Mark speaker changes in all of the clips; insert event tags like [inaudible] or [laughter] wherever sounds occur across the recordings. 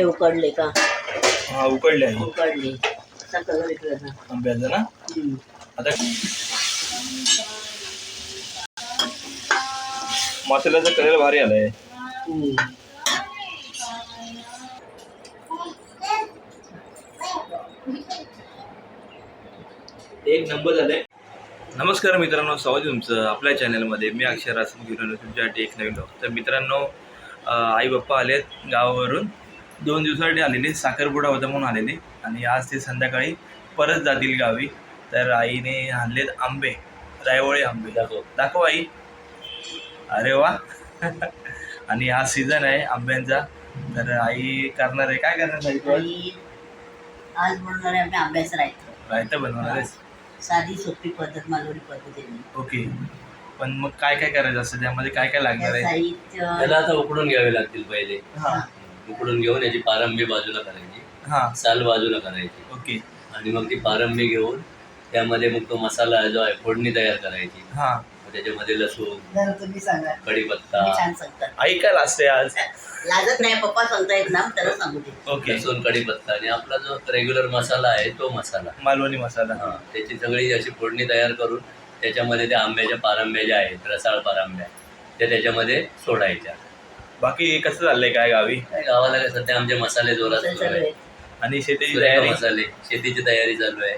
Speaker 1: हे उकडले का?
Speaker 2: हा उकडले आहे.
Speaker 1: उकडले. असा कलर
Speaker 2: आंब्याचा ना. आता मसाल्याचा कलर भारी आलाय. एक नंबर झालंय. नमस्कार मित्रांनो स्वागत आहे तुमचं आपल्या चॅनलमध्ये मी अक्षर आसन घेऊन तुमच्यासाठी एक नवीन तर मित्रांनो आई बाप्पा आलेत गावावरून. दोन दिवसासाठी आलेले साखरपुडा होता म्हणून आलेले. आणि आज ते संध्याकाळी परत जातील गावी. तर आईने आणलेत आंबे रायवळे आंबे. दाखव. दाखव आई. अरे वा. आणि हा सीझन आहे आंब्यांचा. तर आई करणार आहे. काय करणार आहे आई तू आज?
Speaker 1: बनवणार आहे आम्ही
Speaker 2: रायता. बनवणार आहेस?
Speaker 1: साधी सोपी पद्धत मालवणी पद्धतीने
Speaker 2: ओके. पण मग काय काय करायचं असतं? त्यामध्ये काय काय लागणार आहे?
Speaker 1: साहित्य
Speaker 3: त्याला आता उकडून घ्यावे लागतील पहिले.
Speaker 2: हा.
Speaker 3: उकडून घेऊन याची पारंबी बाजूला करायची.
Speaker 2: हा.
Speaker 3: साल बाजूला करायची.
Speaker 2: ओके.
Speaker 3: आणि मग ती पारंबी घेऊन त्यामध्ये मग तो मसाला जो आहे फोडणी तयार करायची.
Speaker 2: हा.
Speaker 3: मग त्याच्यामध्ये लसूण
Speaker 1: जर तुम्ही सांगा.
Speaker 3: कढीपत्ता
Speaker 1: तुम्ही छान सांगता.
Speaker 2: आई काय असते आज.
Speaker 1: लाजत नाही पप्पा सांगतायत ना त्याला सांगू दे.
Speaker 2: ओके.
Speaker 3: लसूण कढीपत्ता आणि आपला जो रेग्युलर मसाला आहे तो मसाला.
Speaker 2: मालवणी मसाला.
Speaker 3: हा त्याची सगळी अशी फोडणी तयार करून त्याच्यामध्ये त्या आंब्याच्या पारंब्या ज्या आहेत रसाळ पारंब्या त्या त्याच्यामध्ये सोडायच्या.
Speaker 2: बाकी कसं चाललंय काय गावी?
Speaker 3: काय गावाला काय सध्या आमचे मसाले जोरात सुरू आहे.
Speaker 2: आणि शेतीची
Speaker 3: सुरेख
Speaker 2: तयारी?
Speaker 3: मसाले शेतीची तयारी चालू आहे.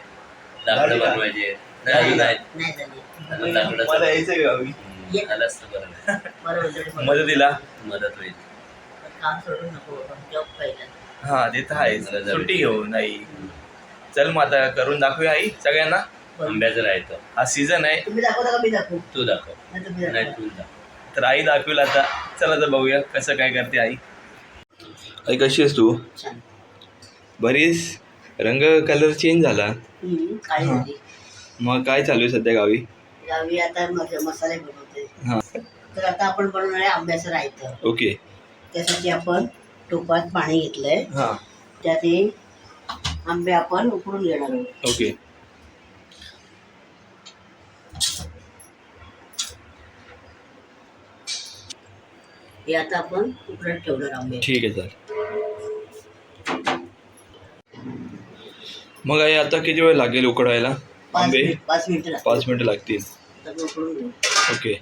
Speaker 3: लाकडं
Speaker 2: झाली का?
Speaker 3: बनवायची. आहेत. नाही. अजून आहेत
Speaker 1: नाही झाली.
Speaker 3: अजून लाकडं
Speaker 2: मला यायचंय गावी.
Speaker 3: हम्म, झालं असतं बरं.
Speaker 1: बरं होतं [laughs] बरं.
Speaker 2: मदतीला
Speaker 3: मदत होईल.
Speaker 1: काम सोडू नको जॉब पाहिजे.
Speaker 2: हा ते तर आहेच. सुट्टी घेऊ नाही. चल मग आता करून दाखवूया आई सगळ्यांना?
Speaker 3: आंब्याचं राहायचं
Speaker 2: हा सीझन आहे.
Speaker 1: तुम्ही दाखवता का मी दाखवू?
Speaker 3: तू दाखव.
Speaker 1: नाही तुम्ही
Speaker 3: नाही
Speaker 1: दाखवा.
Speaker 3: तू दाखव.
Speaker 2: तर आई दाखवेल आता. चला तर बघूया कसं काय करते आई. आई कशी आहेस तू? बरीच रंग कलर चेंज झाला. हा.
Speaker 1: झाली
Speaker 2: मग काय चालू आहे सध्या गावी?
Speaker 1: गावी आता मस- मसाले बनवते
Speaker 2: हा.
Speaker 1: तर आता आपण बनवणार आहे आंब्याचं रायतं.
Speaker 2: ओके.
Speaker 1: त्यासाठी आपण टोपात पाणी घेतलंय.
Speaker 2: हा.
Speaker 1: त्यात हे आंबे आपण उकडून घेणार आहोत.
Speaker 2: ओके.
Speaker 1: हे आता आपण ठेवणार
Speaker 2: ठीक आहे सर मग आई आता किती वेळ लागेल उकडायला? आंबे?
Speaker 1: पाच मिनिटं.
Speaker 2: पाच मिनिटं लागतील. ओके.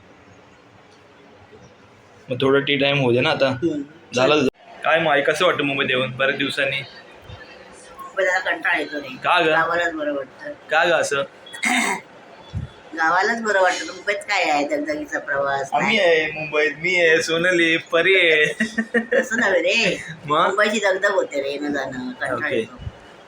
Speaker 2: मग थोडं टी टाइम होऊ दे ना आता. झालं. काय मग कसं वाटतं मुंबईत येऊन बऱ्याच दिवसांनी?
Speaker 1: कंटाळा येतो
Speaker 2: का ग? का ग असं? [coughs]
Speaker 1: गावालाच बरं वाटतं. मुंबईत काय आहे? दगदगीचा प्रवास?
Speaker 2: आम्ही
Speaker 1: नाही.
Speaker 2: आहे मुंबईत. मी आहे सोनली परी आहे.
Speaker 1: तसं नव्हे रे.
Speaker 2: मग?
Speaker 1: मुंबईची दगदग होते रे येणं जाणं कंटाळा
Speaker 2: ओके.
Speaker 1: येतो.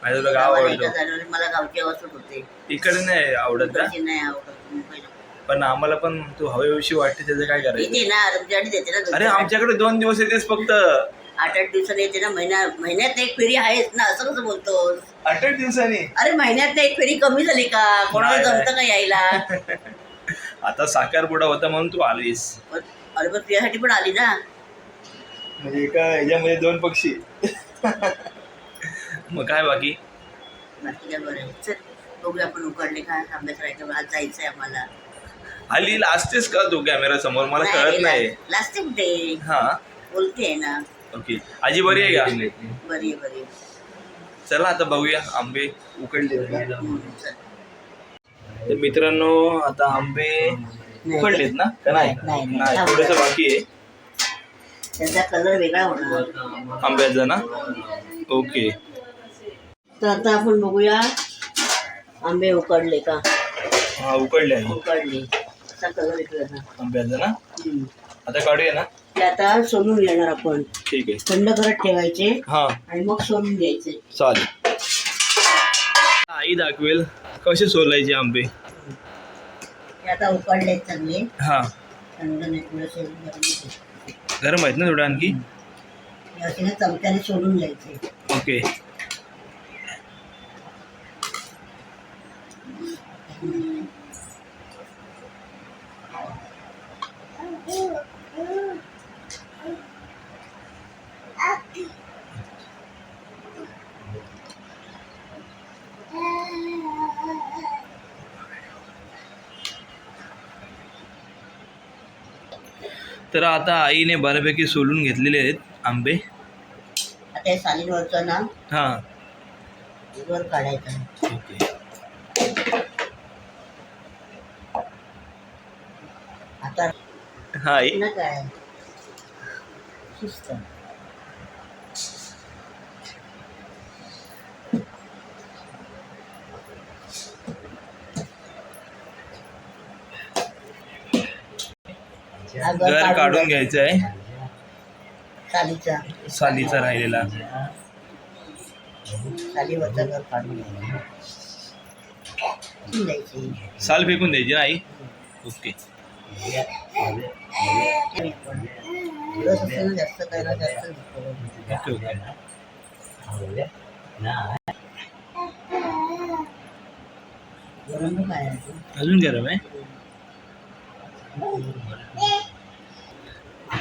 Speaker 2: माझं तुला गाव
Speaker 1: गावाला
Speaker 2: आवडतो.
Speaker 1: मला गावची अवस्था होते.
Speaker 2: इकडे नाही आवडत का
Speaker 1: मुंबईची नाही आवडत मुंबईला.
Speaker 2: पण आम्हाला पण तू हवेविषयी वाटते त्याचं काय करायचं?
Speaker 1: येते ना तुमच्याकडे देते ना
Speaker 2: अरे आमच्याकडे दोन दिवस येतेस फक्त.
Speaker 1: आठ आठ दिवसांनी येते ना महिन्या महिन्यात एक फेरी आहेच ना असं कसं बोलतो
Speaker 2: आठ आठ दिवसांनी?
Speaker 1: अरे महिन्यात एक फेरी कमी झाली का? कोणाला
Speaker 2: नाही,
Speaker 1: जमतं का यायला? [laughs]
Speaker 2: आता साखरपुडा होता म्हणून तू आलीस.
Speaker 1: पण- अरे पण तुझ्यासाठी पण आली ना.
Speaker 2: म्हणजे एका ह्याच्यामध्ये दोन पक्षी. [laughs] मग काय बाकी?
Speaker 1: बाकी काय बरं आहे. चल बघूया आपण उकडले का अभ्यास राहायचं आज जायचंय आम्हाला.
Speaker 2: हल्ली असतेस का तू कॅमेरा समोर? मला कळत नाही.
Speaker 1: ला- लाजते कुठे?
Speaker 2: हा.
Speaker 1: बोलते ना.
Speaker 2: ओके आजी बरी आहे का?
Speaker 1: बरी आहे बरी आहे.
Speaker 2: चला आता बघूया आंबे उकडले. तर मित्रांनो आता आंबे उकडलेत ना? का नाही?
Speaker 1: नाही, नाही.
Speaker 2: नाही थोडस बाकी आहे.
Speaker 1: त्याचा कलर वेगळा होणार.
Speaker 2: आंब्याचा ना? ओके
Speaker 1: तर आता आपण बघूया आंबे उकडले का?
Speaker 2: हा उकडले आहे.
Speaker 1: उकडले. असा कलर त्याचा
Speaker 2: आंब्याचा ना?
Speaker 1: हम्म.
Speaker 2: आता काढूया ना?
Speaker 1: ते आता सोलून घेणार आपण.
Speaker 2: ठीक आहे.
Speaker 1: थंड करत ठेवायचे
Speaker 2: हा.
Speaker 1: आणि मग सोलून द्यायचे.
Speaker 2: चालेल. आई दाखवेल कसे सोलायचे आंबे?
Speaker 1: ते आता उकडले चांगले
Speaker 2: हा.
Speaker 1: थंड नाही थोडेसे गरम होते.
Speaker 2: गरम आहेत ना थोडं आणखी?
Speaker 1: असे ना चमच्याने सोलून घ्यायचे
Speaker 2: ओके. तर आता आईने बऱ्यापैकी सोलून घेतलेले आहेत आंबे.
Speaker 1: आता सालीवरचं ना?
Speaker 2: हां.
Speaker 1: वर काढायचं.
Speaker 2: ओके.
Speaker 1: आता
Speaker 2: हां आई.
Speaker 1: ना काय? शिस्त.
Speaker 2: घर काढून घ्यायचं आहे.
Speaker 1: सालीचा.
Speaker 2: सालीचा राहिलेला. साल फेकून द्यायची. ना आई. ओके. ओके? अजून गरम आहे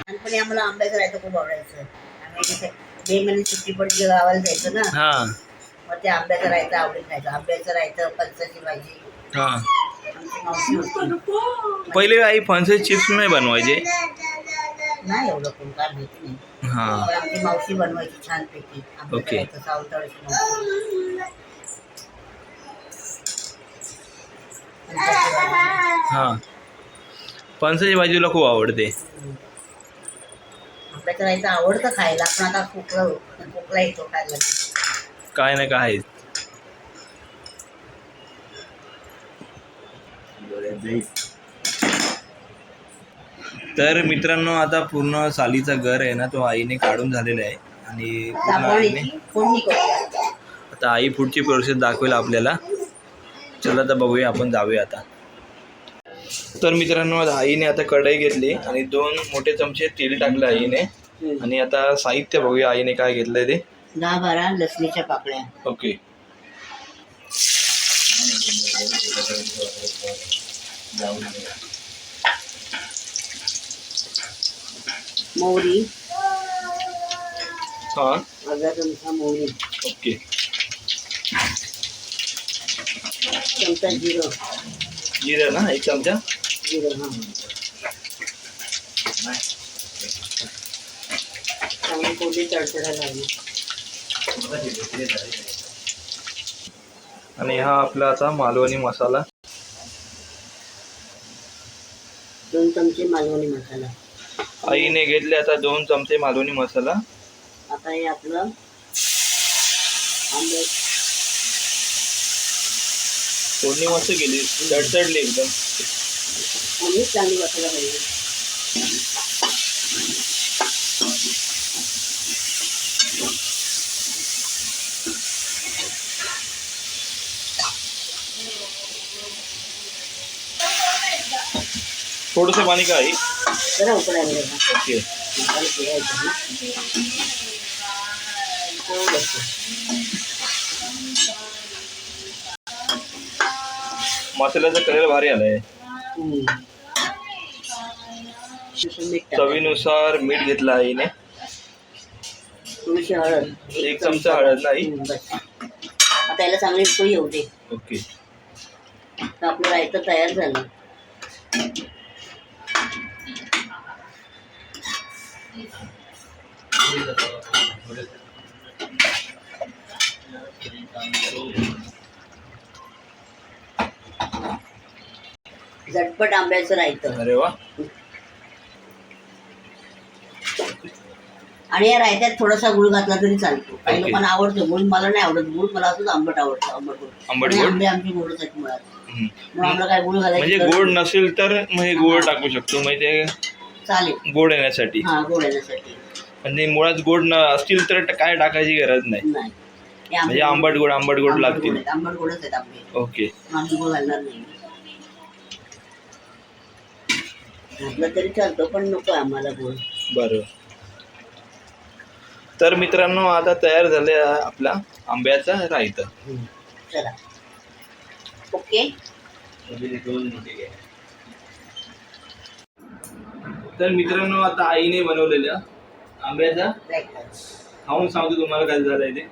Speaker 1: लहानपणी आम्हाला आंब्याचं राहायचं खूप आवडायचं. आम्ही तिथे मे महिन्यात सुट्टी पडली गावाला जायचं ना
Speaker 2: हां.
Speaker 1: मग ते आंब्याचं राहायचं आवडीत खायचं. आंब्याचं राहायचं पंचाची भाजी.
Speaker 2: हां.
Speaker 1: आमची मावशी होती.
Speaker 2: पहिले आई फणसाचे चिप्स नाही बनवायचे?
Speaker 1: नाही एवढं कोण काय माहिती नाही.
Speaker 2: हां.
Speaker 1: पण आमची मावशी बनवायची छानपैकी. आंब्याचं
Speaker 2: ओके.
Speaker 1: सावताळची मावशी भाजी.
Speaker 2: हां. फणसाची भाजी तुला खूप आवडते.
Speaker 1: राहायचं आवडतं खायला पण आता खोकला खोकला येतो खायला.
Speaker 2: काय ना काय. तर मित्रांनो आता पूर्ण सालीचा घर आहे ना तो आईने काढून झालेला आहे. आणि पूर्ण आईने आता आई पुढची प्रोसेस दाखवेल आपल्याला. चला तर बघूया आपण जाऊया आता. तर मित्रांनो आईने आता कढई घेतली आणि दोन मोठे चमचे तेल टाकले आईने. आणि आता साहित्य बघूया आईने काय घेतलंय ते.
Speaker 1: दहा बारा लसणीच्या पाकळ्या
Speaker 2: ओके.
Speaker 1: मोहरी.
Speaker 2: हां.
Speaker 1: अर्धा चमचा मोहरी.
Speaker 2: ओके.
Speaker 1: चमचा जिरं.
Speaker 2: जिरं ना एक चमचा.
Speaker 1: जिरं हां चांगली कोरडी तडतडा लागली?
Speaker 2: आणि हा आपला आता मालवणी मसाला.
Speaker 1: दोन चमचे मालवणी मसाला.
Speaker 2: आईने घेतले आता दोन चमचे मालवणी मसाला.
Speaker 1: आता हे आपलं आंबे
Speaker 2: फोडणी मस्त गेली चडचडली एकदम।
Speaker 1: आणि मसाला पाहिजे
Speaker 2: थोडंसं पाणी का
Speaker 1: जरा
Speaker 2: ओके। मसाल्याचा कलर भारी आलाय. चवीनुसार मीठ घेतलं आईने
Speaker 1: थोडीशी हळद
Speaker 2: एक चमचा हळद नाही.
Speaker 1: बस आता याला चांगली येऊ दे.
Speaker 2: ओके.
Speaker 1: तर आपलं रायतं तयार झालं. झटपट आंब्याचं रायतं.
Speaker 2: अरे वा.
Speaker 1: आणि या रायत्यात थोडासा गुळ घातला तरी चालतो. काही. लोकांना आवडतो. गुळ मला नाही आवडत. गुळ मला असंच आंबट आवडतं. आंबट गुळ.
Speaker 2: आंबट गोड?
Speaker 1: आंबे आमचे गोडच आहेत मुळात.
Speaker 2: हम्म.
Speaker 1: मग आम्हाला काय गुळ घालायचं
Speaker 2: म्हणजे गोड नसेल तर मग हे गोड टाकू शकतो. म्हणजे
Speaker 1: चालेल.
Speaker 2: गोड येण्यासाठी.
Speaker 1: हा गोड येण्यासाठी.
Speaker 2: म्हणजे मुळात गोड न असतील तर ट- काय टाकायची गरज नाही.
Speaker 1: नाही. हे आंबे
Speaker 2: म्हणजे आंबट गोड आंबट गोड
Speaker 1: आंबट
Speaker 2: लागतील.
Speaker 1: आहेत, आंबट गोडच आहेत आंबे.
Speaker 2: ओके.
Speaker 1: आम्ही गुळ घालणार नाही. घातलं तरी चालतं पण नको आम्हाला गुळ
Speaker 2: बरं. तर मित्रांनो आता तयार झाले आपला आंब्याचा रायता.
Speaker 1: चला. ओके.
Speaker 2: तर मित्रांनो आता आईने बनवलेल्या आंब्याचा. खाऊन सांगतो तुम्हाला काय झालंय ते.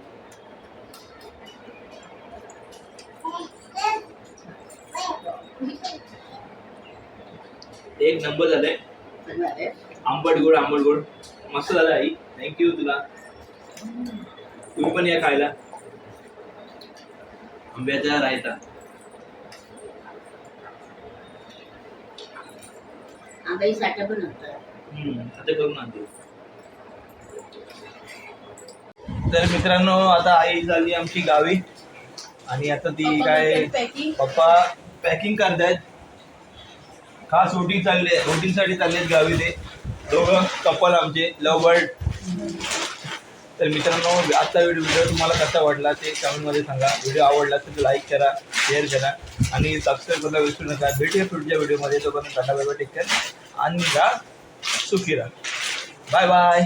Speaker 2: एक नंबर झालंय. आंबट गोड आंबट गोड मस्त झालं आई. थँक्यू तुला. तुम्ही पण या खायला. आंब्याचा रायता.
Speaker 1: आंब्याची साठा पण होतं
Speaker 2: हम्म, आता करून आणते. तर मित्रांनो आता आई झाली आमची गावी. आणि आता ती काय पप्पा पॅकिंग करतायत. खास शूटिंग चालले शूटिंग चालले आहेत गावी ते. दोघं कपल आमचे लव बर्ड तर मित्रांनो आजचा व्हिडिओ व्हिडिओ तुम्हाला कसा वाटला ते कमेंटमध्ये सांगा. व्हिडिओ आवडला तर लाईक करा शेअर करा आणि सबस्क्राईब करायला विसरू नका. भेटूया पुढच्या व्हिडिओमध्ये तोपर्यंत टाटा बाय टेक केअर आणि जा सुखी राहा. Bye bye